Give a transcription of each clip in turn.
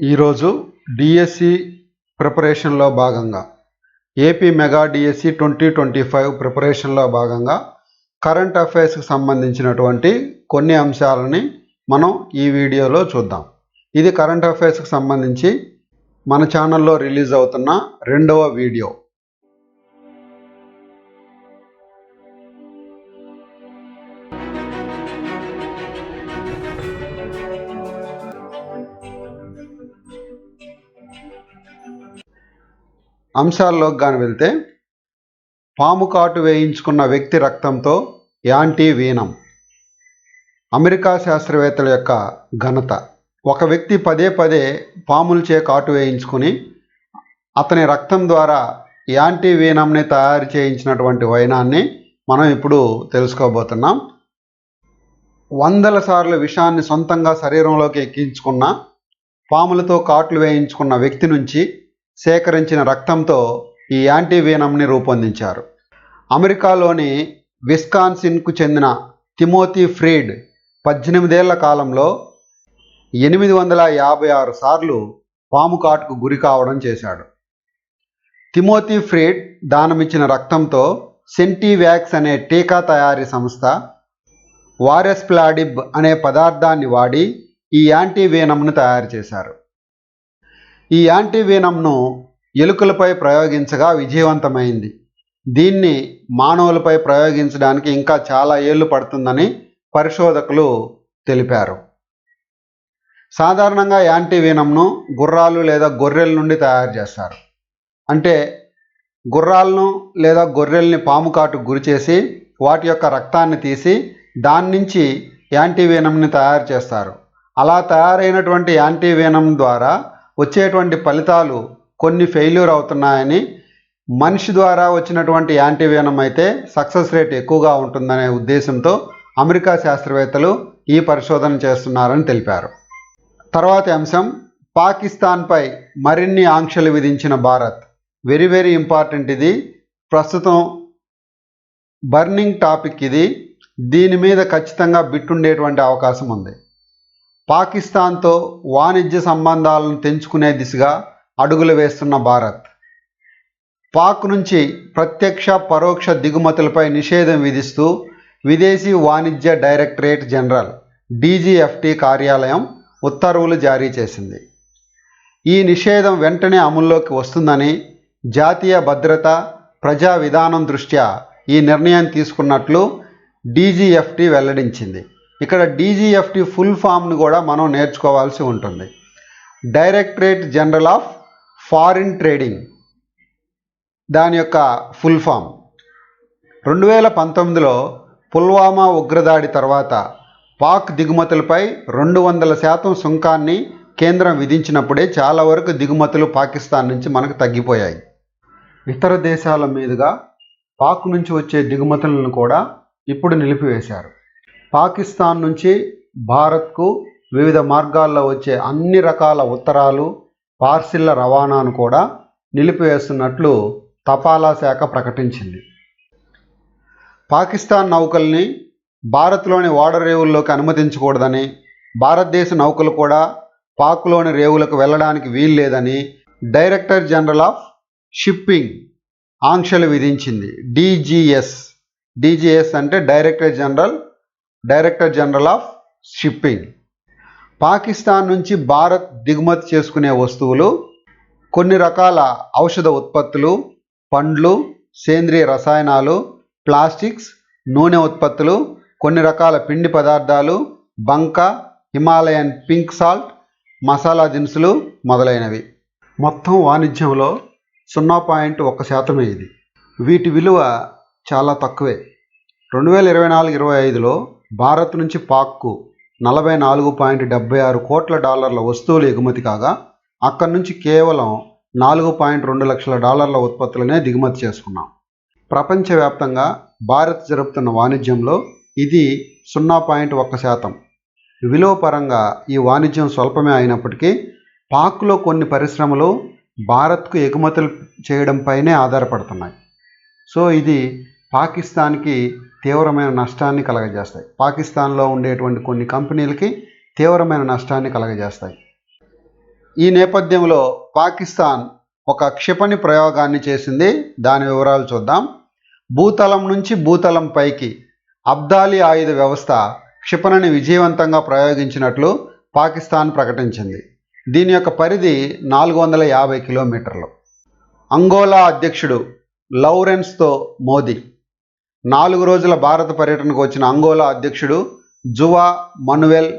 ఈరోజు డిఎస్సి ప్రిపరేషన్లో భాగంగా AP mega DSC twenty twenty five ప్రిపరేషన్లో భాగంగా కరెంట్ అఫైర్స్కి సంబంధించినటువంటి కొన్ని అంశాలని మనం ఈ వీడియోలో చూద్దాం. ఇది కరెంట్ అఫైర్స్కి సంబంధించి మన ఛానల్లో రిలీజ్ అవుతున్న రెండవ వీడియో. అంశాల్లోకి కానీ వెళ్తే పాము కాటు వేయించుకున్న వ్యక్తి రక్తంతో యాంటీ వీనం అమెరికా శాస్త్రవేత్తల యొక్క ఘనత. ఒక వ్యక్తి పదే పదే పాములచే కాటు వేయించుకుని అతని రక్తం ద్వారా యాంటీ వీనంని తయారు చేయించినటువంటి వైనాన్ని మనం ఇప్పుడు తెలుసుకోబోతున్నాం. వందల సార్లు విషాన్ని సొంతంగా శరీరంలోకి ఎక్కించుకున్న పాములతో కాట్లు వేయించుకున్న వ్యక్తి నుంచి సేకరించిన రక్తంతో ఈ యాంటీవీనంని రూపొందించారు. అమెరికాలోని విస్కాన్సిన్కు చెందిన తిమోతి ఫ్రీడ్ పద్దెనిమిదేళ్ళ కాలంలో ఎనిమిది వందల యాభై ఆరు సార్లు పాము కాటుకు గురి కావడం చేశాడు. తిమోతి ఫ్రీడ్ దానమిచ్చిన రక్తంతో సెంటీవ్యాక్స్ అనే టీకా తయారీ సంస్థ వారెస్ప్లాడిబ్ అనే పదార్థాన్ని వాడి ఈ యాంటీవీనంను తయారు చేశారు. ఈ యాంటీవీనంను ఎలుకలపై ప్రయోగించగా విజయవంతమైంది. దీన్ని మానవులపై ప్రయోగించడానికి ఇంకా చాలా ఏళ్ళు పడుతుందని పరిశోధకులు తెలిపారు. సాధారణంగా యాంటీవీనంను గుర్రాలు లేదా గొర్రెల నుండి తయారు చేస్తారు. అంటే గుర్రాలను లేదా గొర్రెల్ని పాము కాటు గురి చేసి వాటి యొక్క రక్తాన్ని తీసి దాని నుంచి యాంటీవీనంని తయారు చేస్తారు. అలా తయారైనటువంటి యాంటీవీనం ద్వారా వచ్చేటువంటి ఫలితాలు కొన్ని ఫెయిల్యూర్ అవుతున్నాయని మనిషి ద్వారా వచ్చినటువంటి యాంటీవీనం అయితే సక్సెస్ రేట్ ఎక్కువగా ఉంటుందనే ఉద్దేశంతో అమెరికా శాస్త్రవేత్తలు ఈ పరిశోధన చేస్తున్నారని తెలిపారు. తర్వాతి అంశం పాకిస్తాన్పై మరిన్ని ఆంక్షలు విధించిన భారత్. వెరీ వెరీ ఇంపార్టెంట్ ఇది. ప్రస్తుతం బర్నింగ్ టాపిక్ ఇది. దీని మీద ఖచ్చితంగా బిట్టుండేటువంటి అవకాశం ఉంది. పాకిస్తాన్తో వాణిజ్య సంబంధాలను తెంచుకునే దిశగా అడుగులు వేస్తున్న భారత్. పాక్ నుంచి ప్రత్యక్ష పరోక్ష దిగుమతులపై నిషేధం విధిస్తూ విదేశీ వాణిజ్య డైరెక్టరేట్ జనరల్ డీజీఎఫ్టీ కార్యాలయం ఉత్తర్వులు జారీ చేసింది. ఈ నిషేధం వెంటనే అమల్లోకి వస్తుందని జాతీయ భద్రత ప్రజా విధానం దృష్ట్యా ఈ నిర్ణయం తీసుకున్నట్లు డీజీఎఫ్టీ వెల్లడించింది. ఇక్కడ డీజీఎఫ్టీ ఫుల్ ఫామ్ను కూడా మనం నేర్చుకోవాల్సి ఉంటుంది. Directorate general of foreign trading దాని యొక్క ఫుల్ ఫామ్ రెండు వేల పంతొమ్మిదిలో పుల్వామా ఉగ్రదాడి తర్వాత పాక్ దిగుమతులపై రెండు వందల శాతం సుంకాన్ని కేంద్రం విధించినప్పుడే చాలా వరకు దిగుమతులు పాకిస్తాన్ నుంచి మనకు తగ్గిపోయాయి. ఇతర దేశాల మీదుగా పాక్ నుంచి వచ్చే దిగుమతులను కూడా ఇప్పుడు నిలిపివేశారు. పాకిస్తాన్ నుంచి భారత్కు వివిధ మార్గాల్లో వచ్చే అన్ని రకాల ఉత్తరాలు పార్సిళ్ళ రవాణాను కూడా నిలిపివేస్తున్నట్లు తపాలా శాఖ ప్రకటించింది. పాకిస్తాన్ నౌకల్ని భారత్లోని ఓడర్ రేవుల్లోకి అనుమతించకూడదని భారతదేశ నౌకలు కూడా పాక్లోని రేవులకు వెళ్ళడానికి వీల్లేదని డైరెక్టర్ జనరల్ ఆఫ్ షిప్పింగ్ ఆంక్షలు విధించింది. డీజీఎస్. డీజీఎస్ అంటే director general director general of shipping. Pakistan నుంచి భారత్ దిగుమతి చేసుకునే వస్తువులు కొన్ని రకాల ఔషధ ఉత్పత్తులు పండ్లు సేంద్రియ రసాయనాలు ప్లాస్టిక్స్ నూనె ఉత్పత్తులు కొన్ని రకాల పిండి పదార్థాలు బంక హిమాలయన్ పింక్ సాల్ట్ మసాలా దినుసులు మొదలైనవి. మొత్తం వాణిజ్యంలో సున్నా పాయింట్ ఒక శాతమే ఇది. వీటి విలువ చాలా తక్కువే. రెండు వేల ఇరవై నాలుగు ఇరవై ఐదులో భారత్ నుంచి పాక్కు నలభై నాలుగు పాయింట్ డెబ్బై ఆరు కోట్ల డాలర్ల వస్తువులు ఎగుమతి కాగా అక్కడి నుంచి కేవలం నాలుగు పాయింట్ రెండు లక్షల డాలర్ల ఉత్పత్తులనే దిగుమతి చేసుకున్నాం. ప్రపంచవ్యాప్తంగా భారత్ జరుపుతున్న వాణిజ్యంలో ఇది సున్నా పాయింట్ ఒక్క శాతం. విలువ పరంగా ఈ వాణిజ్యం స్వల్పమే అయినప్పటికీ పాక్లో కొన్ని పరిశ్రమలు భారత్కు ఎగుమతులు చేయడంపైనే ఆధారపడుతున్నాయి. సో ఇది పాకిస్తాన్కి తీవ్రమైన నష్టాన్ని కలగజేస్తాయి. పాకిస్తాన్లో ఉండేటువంటి కొన్ని కంపెనీలకి తీవ్రమైన నష్టాన్ని కలగజేస్తాయి. ఈ నేపథ్యంలో పాకిస్తాన్ ఒక క్షిపణి ప్రయోగాన్ని చేసింది. దాని వివరాలు చూద్దాం. భూతలం నుంచి భూతలం పైకి అబ్దాలి ఆయుధ వ్యవస్థ క్షిపణిని విజయవంతంగా ప్రయోగించినట్లు పాకిస్తాన్ ప్రకటించింది. దీని యొక్క పరిధి నాలుగు వందల యాభై కిలోమీటర్లు. అంగోలా అధ్యక్షుడు లౌరెన్స్తో మోదీ నాలుగు రోజుల భారత పర్యటనకు వచ్చిన అంగోలా అధ్యక్షుడు జువా మనువెల్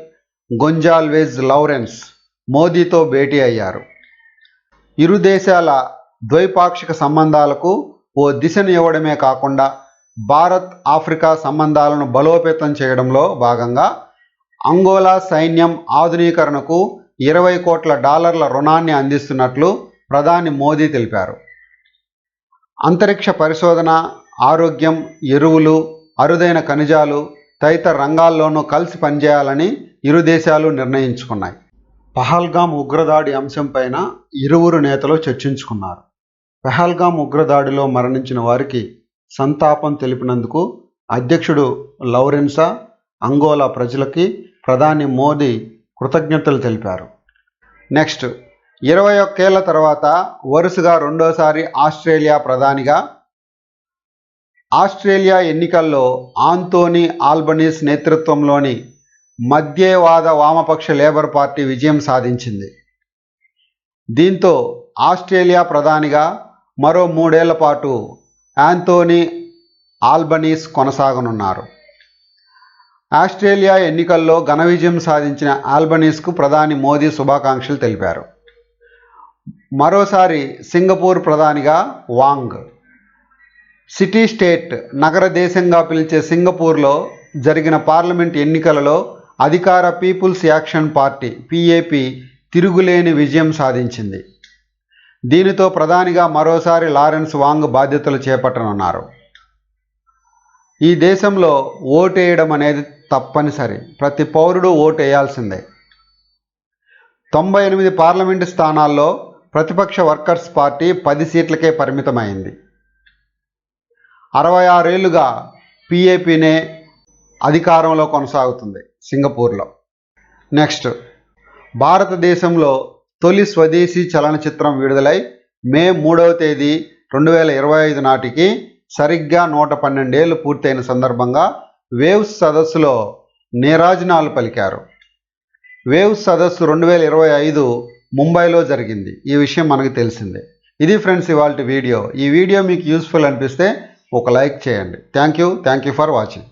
గొంజాల్వేజ్ లౌరెన్స్ మోదీతో భేటీ అయ్యారు. ఇరు దేశాల ద్వైపాక్షిక సంబంధాలకు ఓ దిశను ఇవ్వడమే కాకుండా భారత్ ఆఫ్రికా సంబంధాలను బలోపేతం చేయడంలో భాగంగా అంగోలా సైన్యం ఆధునీకరణకు ఇరవై కోట్ల డాలర్ల రుణాన్ని అందిస్తున్నట్లు ప్రధాని మోదీ తెలిపారు. అంతరిక్ష పరిశోధన ఆరోగ్యం ఎరువులు అరుదైన ఖనిజాలు తదితర రంగాల్లోనూ కలిసి పనిచేయాలని ఇరు దేశాలు నిర్ణయించుకున్నాయి. పహల్గామ్ ఉగ్రదాడి అంశంపైన ఇరువురు నేతలు చర్చించుకున్నారు. పహల్గామ్ ఉగ్రదాడిలో మరణించిన వారికి సంతాపం తెలిపినందుకు అధ్యక్షుడు లౌరెన్సా అంగోలా ప్రజలకి ప్రధాని మోదీ కృతజ్ఞతలు తెలిపారు. నెక్స్ట్ ఇరవై ఒక్కేళ్ళ తర్వాత వరుసగా రెండోసారి ఆస్ట్రేలియా ప్రధానిగా ఆస్ట్రేలియా ఎన్నికల్లో ఆంతోనీ ఆల్బనీస్ నేతృత్వంలోని మధ్యవాద వామపక్ష లేబర్ పార్టీ విజయం సాధించింది. దీంతో ఆస్ట్రేలియా ప్రధానిగా మరో మూడేళ్ళ పాటు యాంతోనీ ఆల్బనీస్ కొనసాగనున్నారు. ఆస్ట్రేలియా ఎన్నికల్లో ఘన విజయం సాధించిన ఆల్బనీస్కు ప్రధాని మోదీ శుభాకాంక్షలు తెలిపారు. మరోసారి సింగపూర్ ప్రధానిగా వాంగ్ సిటీ స్టేట్ నగర దేశంగా పిలిచే సింగపూర్లో జరిగిన పార్లమెంట్ ఎన్నికలలో అధికార పీపుల్స్ యాక్షన్ పార్టీ పిఏపి తిరుగులేని విజయం సాధించింది. దీనితో ప్రధానిగా మరోసారి లారెన్స్ వాంగ్ బాధ్యతలు చేపట్టనున్నారు. ఈ దేశంలో ఓటేయడం అనేది తప్పనిసరి. ప్రతి పౌరుడు ఓటు వేయాల్సిందే తొంభై ఎనిమిది పార్లమెంటు స్థానాల్లో ప్రతిపక్ష వర్కర్స్ పార్టీ పది సీట్లకే పరిమితమైంది. అరవై ఆరేళ్ళుగా పిఏపీనే అధికారంలో కొనసాగుతుంది సింగపూర్లో. నెక్స్ట్ భారతదేశంలో తొలి స్వదేశీ చలనచిత్రం విడుదలై మే మూడవ తేదీ రెండు వేల ఇరవై ఐదు నాటికి సరిగ్గా నూట పన్నెండేళ్ళు పూర్తయిన సందర్భంగా వేవ్స్ సదస్సులో నీరాజనాలు పలికారు. వేవ్స్ సదస్సు రెండు వేల ఇరవై ఐదు ముంబైలో జరిగింది. ఈ విషయం మనకు తెలిసిందే. ఇది ఫ్రెండ్స్ ఇవాళ వీడియో. ఈ వీడియో మీకు యూస్ఫుల్ అనిపిస్తే ఒక లైక్ చేయండి. Thank you thank you for watching